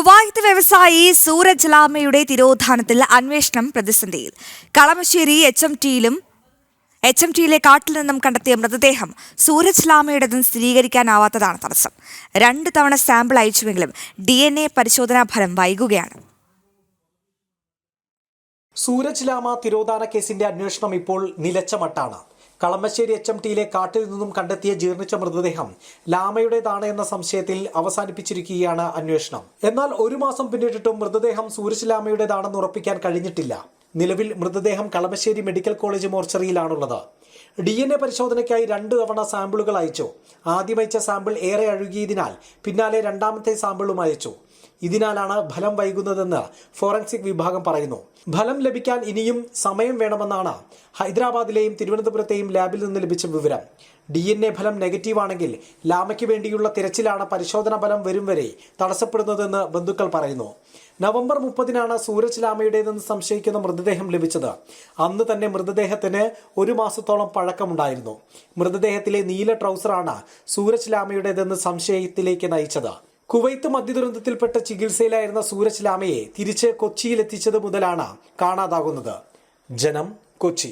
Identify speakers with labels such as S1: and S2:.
S1: Kuwait വ്യവസായി സൂരജ് ലാമയുടെ തിരോധാനത്തിൽ അന്വേഷണം പ്രതിസന്ധിയിൽ. കളമശ്ശേരി എച്ച് എം ടിയിലും എച്ച് എം ടിയിലെ കാട്ടിൽ നിന്നും കണ്ടെത്തിയ മൃതദേഹം സൂരജ് ലാമയുടേതെന്ന് സ്ഥിരീകരിക്കാനാവാത്തതാണ് തടസ്സം. രണ്ട് തവണ സാമ്പിൾ അയച്ചുവെങ്കിലും ഡി എൻ എ പരിശോധനാ ഫലം വൈകുകയാണ്.
S2: സൂരജ് ലാമ തിരോധാന കേസിന്റെ അന്വേഷണം ഇപ്പോൾ നിലച്ച മട്ടാണ്. കളമശ്ശേരി എച്ച് എം ടിയിലെ കാട്ടിൽ നിന്നും കണ്ടെത്തിയ ജീർണിച്ച മൃതദേഹം ലാമയുടേതാണ് എന്ന സംശയത്തിൽ അവസാനിപ്പിച്ചിരിക്കുകയാണ് അന്വേഷണം. എന്നാൽ ഒരു മാസം പിന്നിട്ടിട്ടും മൃതദേഹം സൂരജ് ലാമയുടേതാണെന്ന് ഉറപ്പിക്കാൻ കഴിഞ്ഞിട്ടില്ല. നിലവിൽ മൃതദേഹം കളമശ്ശേരി മെഡിക്കൽ കോളേജ് മോർച്ചറിയിലാണുള്ളത്. ഡി എൻ എ പരിശോധനയ്ക്കായി രണ്ട് തവണ സാമ്പിളുകൾ അയച്ചു. ആദ്യം അയച്ച സാമ്പിൾ ഏറെ അഴുകിയതിനാൽ പിന്നാലെ രണ്ടാമത്തെ സാമ്പിളും അയച്ചു. ഇതിനാലാണ് ഫലം വൈകുന്നതെന്ന് ഫോറൻസിക് വിഭാഗം പറയുന്നു. ഫലം ലഭിക്കാൻ ഇനിയും സമയം വേണമെന്നാണ് ഹൈദരാബാദിലെയും തിരുവനന്തപുരത്തെയും ലാബിൽ നിന്ന് ലഭിച്ച വിവരം. ഡി എൻ എ ഫലം നെഗറ്റീവ് ആണെങ്കിൽ ലാമയ്ക്ക് വേണ്ടിയുള്ള തിരച്ചിലാണ് പരിശോധന ഫലം വരും വരെ തടസ്സപ്പെടുന്നതെന്ന് ബന്ധുക്കൾ പറയുന്നു. നവംബർ മുപ്പതിനാണ് സൂരജ് ലാമയുടേതെന്ന് സംശയിക്കുന്ന മൃതദേഹം ലഭിച്ചത്. അന്ന് തന്നെ മൃതദേഹത്തിന് ഒരു മാസത്തോളം പഴക്കമുണ്ടായിരുന്നു. മൃതദേഹത്തിലെ നീല ട്രൗസറാണ് സൂരജ് ലാമയുടേതെന്ന് സംശയത്തിലേക്ക് നയിച്ചത്. കുവൈത്ത് മദ്യദുരന്തത്തിൽപ്പെട്ട ചികിത്സയിലായിരുന്ന സൂരജ് ലാമയെ തിരിച്ച് കൊച്ചിയിലെത്തിച്ചത് മുതലാണ് കാണാതാകുന്നത്. ജനം കൊച്ചി.